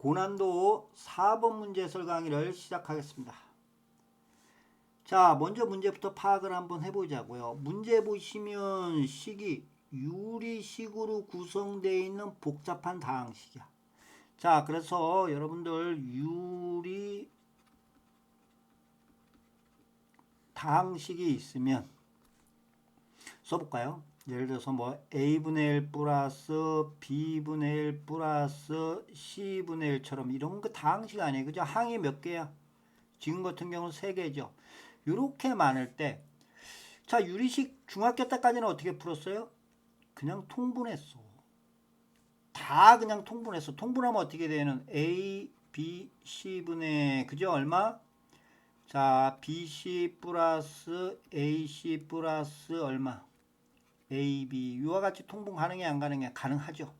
고난도 4번 문제 해설 강의를 시작하겠습니다. 자, 먼저 문제부터 파악을 한번 해보자고요. 문제 보시면 식이 유리식으로 구성되어 있는 복잡한 다항식이야. 자, 그래서 여러분들 유리 다항식이 있으면 써볼까요? 예를 들어서 뭐 a분의 1 플러스 b분의 1 플러스 c분의 1처럼 이런 거 다 항식 아니에요. 그죠? 항이 몇 개야? 지금 같은 경우는 세 개죠. 이렇게 많을 때, 자 유리식 중학교 때까지는 어떻게 풀었어요? 그냥 통분했어. 다 그냥 통분했어. 통분하면 어떻게 되는? a, b, c분의 그죠? 얼마? 자, bc 플러스 ac 플러스 얼마? AB 이와 같이 통분 가능해 안 가능해? 가능하죠.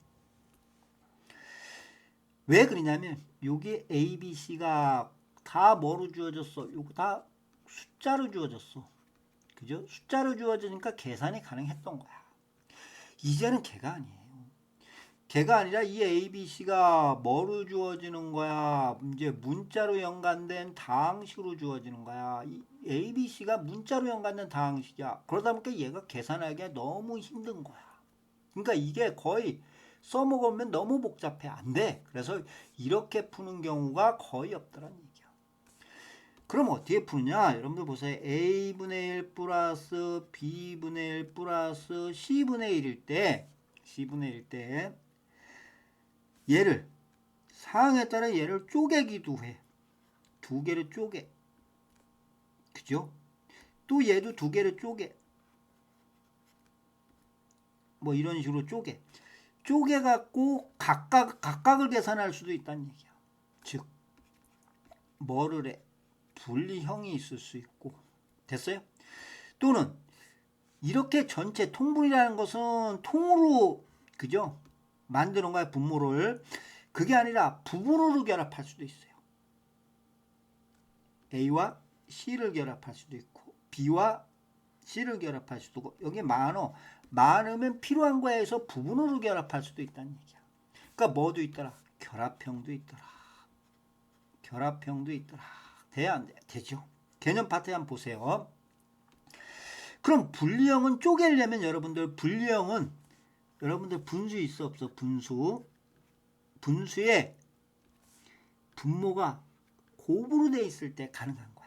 왜 그러냐면 여기 A, B, C가 다 뭐로 주어졌어? 요거 다 숫자로 주어졌어. 그죠? 숫자로 주어지니까 계산이 가능했던 거야. 이제는 걔가 아니에요. 걔가 아니라 이 A, B, C가 뭐로 주어지는 거야? 이제 문자로 연관된 다항식으로 주어지는 거야. 이 A, B, C가 문자로 연관된 다항식이야. 그러다 보니까 얘가 계산하기가 너무 힘든 거야. 그러니까 이게 거의 써먹으면 너무 복잡해. 안 돼. 그래서 이렇게 푸는 경우가 거의 없더란 얘기야. 그럼 어떻게 푸느냐? 여러분들 보세요. A분의 1 플러스 B분의 1 플러스 C분의 1일 때, C분의 1일 때, 얘를, 상황에 따라 얘를 쪼개기도 해. 두 개를 쪼개. 그죠? 또 얘도 두 개를 쪼개. 뭐 이런 식으로 쪼개. 쪼개 갖고 각각 각각을 계산할 수도 있다는 얘기야. 즉 뭐를 해? 분리형이 있을 수 있고 됐어요? 또는 이렇게 전체 통분이라는 것은 통으로 그죠? 만드는 거야 분모를 그게 아니라 부분으로 결합할 수도 있어요. A와 C를 결합할 수도 있고 B와 C를 결합할 수도 있고 여기 많어 많으면 필요한 거에 서 부분으로 결합할 수도 있다는 얘기야. 그러니까 뭐도 있더라 결합형도 있더라 결합형도 있더라 돼야 안 돼? 되죠. 개념 파트 한번 보세요. 그럼 분리형은 쪼개려면 여러분들 분리형은 여러분들 분수 있어 없어 분수 분수에 분모가 곱으로 돼 있을 때 가능한 거야.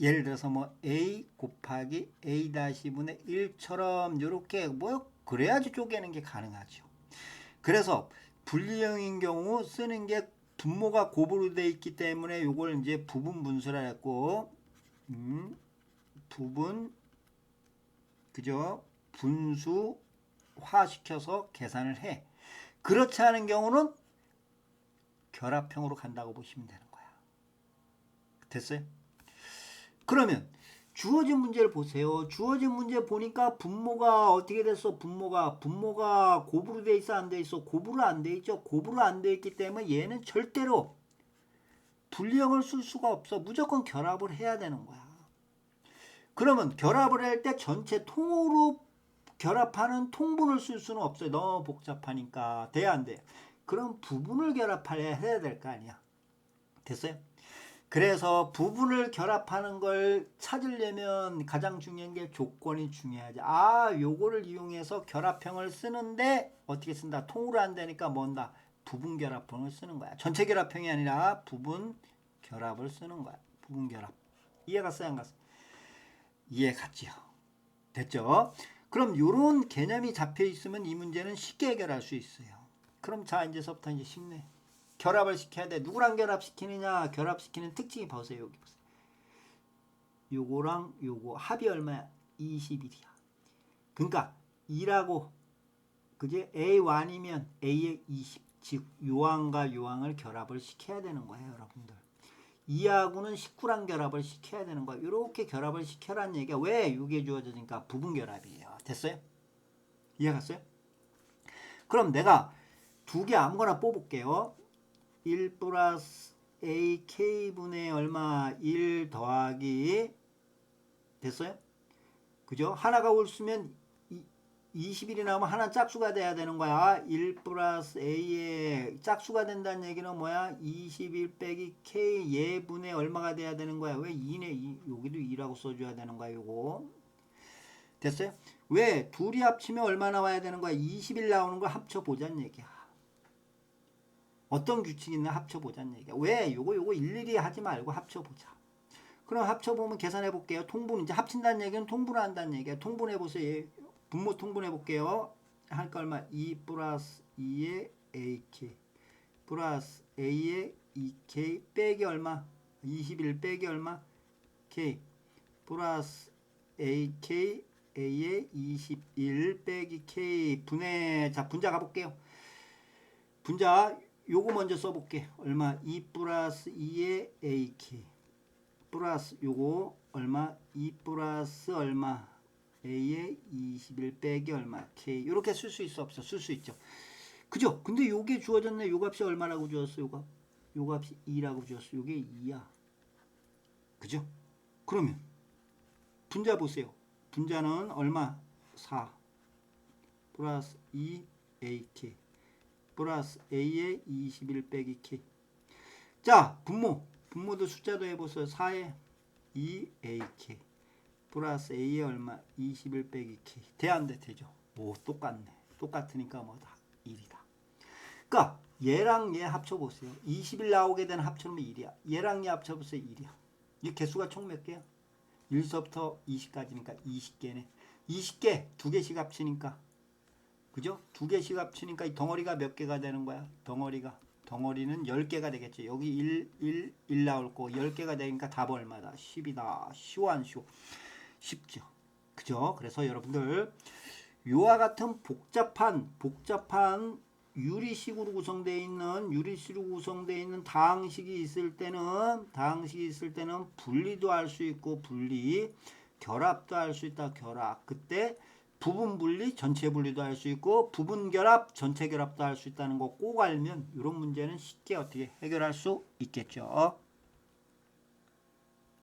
예를 들어서 뭐 a 곱하기 a-분의 1처럼 이렇게 뭐 그래야지 쪼개는 게 가능하죠. 그래서 분리형인 경우 쓰는 게 분모가 곱으로 돼 있기 때문에 요걸 이제 부분 분수라 했고 음, 부분 그죠? 분수화 시켜서 계산을 해. 그렇지 않은 경우는 결합형으로 간다고 보시면 되는 거야. 됐어요? 그러면 주어진 문제를 보세요. 주어진 문제 보니까 분모가 어떻게 됐어? 분모가 분모가 곱으로 돼 있어 안 돼 있어? 곱으로 안 돼 있죠. 곱으로 안 돼 있기 때문에 얘는 절대로 분리형을 쓸 수가 없어. 무조건 결합을 해야 되는 거야. 그러면 결합을 할 때 전체 통으로 결합하는 통분을 쓸 수는 없어요. 너무 복잡하니까 돼안 돼? 그럼 부분을 결합해야 해야 될거 아니야. 됐어요? 그래서 부분을 결합하는 걸 찾으려면 가장 중요한 게 조건이 중요하지. 아, 요거를 이용해서 결합형을 쓰는데 어떻게 쓴다? 통으로 안 되니까 뭔다? 부분 결합형을 쓰는 거야. 전체 결합형이 아니라 부분 결합을 쓰는 거야. 부분 결합. 이해 갔어요? 안 갔어요? 이해 갔지요. 됐죠? 그럼 요런 개념이 잡혀 있으면 이 문제는 쉽게 해결할 수 있어요. 그럼 자, 이제서부터 이제 쉽네. 결합을 시켜야 돼. 누구랑 결합시키느냐? 결합시키는 특징이 보세요. 여기 보세요. 요거랑 요거 합이 얼마야? 21이야. 그러니까 2라고 그게 A1이면 A의 20. 즉 요항과 요항을 결합을 시켜야 되는 거예요, 여러분들. 2하고는 19랑 결합을 시켜야 되는 거야. 이렇게 결합을 시켜라는 얘기가 왜 이게 주어지니까 부분 결합이에요. 됐어요? 이해 갔어요? 그럼 내가 두 개 아무거나 뽑을게요. 1 플러스 ak분의 얼마 1 더하기 됐어요? 그죠? 하나가 올 수면 20일이 나오면 하나 짝수가 돼야 되는 거야. 1 플러스 A의 짝수가 된다는 얘기는 뭐야? 21 빼기 K 예분의 얼마가 돼야 되는 거야? 왜 2네? 2, 여기도 2라고 써줘야 되는 거야, 요거. 됐어요? 왜? 둘이 합치면 얼마 나와야 되는 거야? 20일 나오는 걸 합쳐보자는 얘기야. 어떤 규칙이 있나 합쳐보자는 얘기야. 왜? 요거 요거 일일이 하지 말고 합쳐보자. 그럼 합쳐보면 계산해 볼게요. 통분 이제 합친다는 얘기는 통분을 한다는 얘기야. 통분해 보세요. 분모 통분해 볼게요. 할 거 얼마? 2 플러스 2의 AK 플러스 A의 2K 빼기 얼마? 21 빼기 얼마? K 플러스 AK A의 21 빼기 K 분해 자 분자 가볼게요. 분자 요거 먼저 써볼게. 얼마? 2 플러스 2의 AK 플러스 요거 얼마? 2 플러스 얼마? A의 21 빼기 얼마? K 이렇게 쓸 수 있어 없어? 쓸 수 있죠. 그죠? 근데 요게 주어졌네. 요 값이 얼마라고 주었어? 요 값. 요 값이 2라고 주었어. 요게 2야. 그죠? 그러면 분자 보세요. 분자는 얼마? 4 플러스 2 AK 플러스 A의 21 빼기 K. 자 분모. 분모도 숫자도 해보세요. 4에 2AK 플러스 A의 얼마? 21 빼기 K. 돼안돼 되죠? 오 똑같네. 똑같으니까 뭐다 1이다. 그러니까 얘랑 얘 합쳐보세요. 20일 나오게 되는 합쳐놓으면 1이야. 얘랑 얘 합쳐보세요. 1이야. 이 개수가 총 몇 개야? 1서부터 20까지니까 20개네. 20개 두 개씩 합치니까 그죠? 두 개씩 합치니까 이 덩어리가 몇 개가 되는 거야? 덩어리가 덩어리는 10개가 되겠죠. 여기 1, 1, 1 나올 거 10개가 되니까 답 얼마다? 10이다. 쉬워 안 쉬워? 쉽죠. 그죠? 그래서 여러분들 요와 같은 복잡한 복잡한 유리식으로 구성되어 있는 유리식으로 구성되어 있는 다항식이 있을 때는 다항식이 있을 때는 분리도 할 수 있고 분리 결합도 할 수 있다 결합 그때 부분 분리 전체 분리도 할 수 있고 부분 결합 전체 결합도 할 수 있다는 거 꼭 알면 이런 문제는 쉽게 어떻게 해결할 수 있겠죠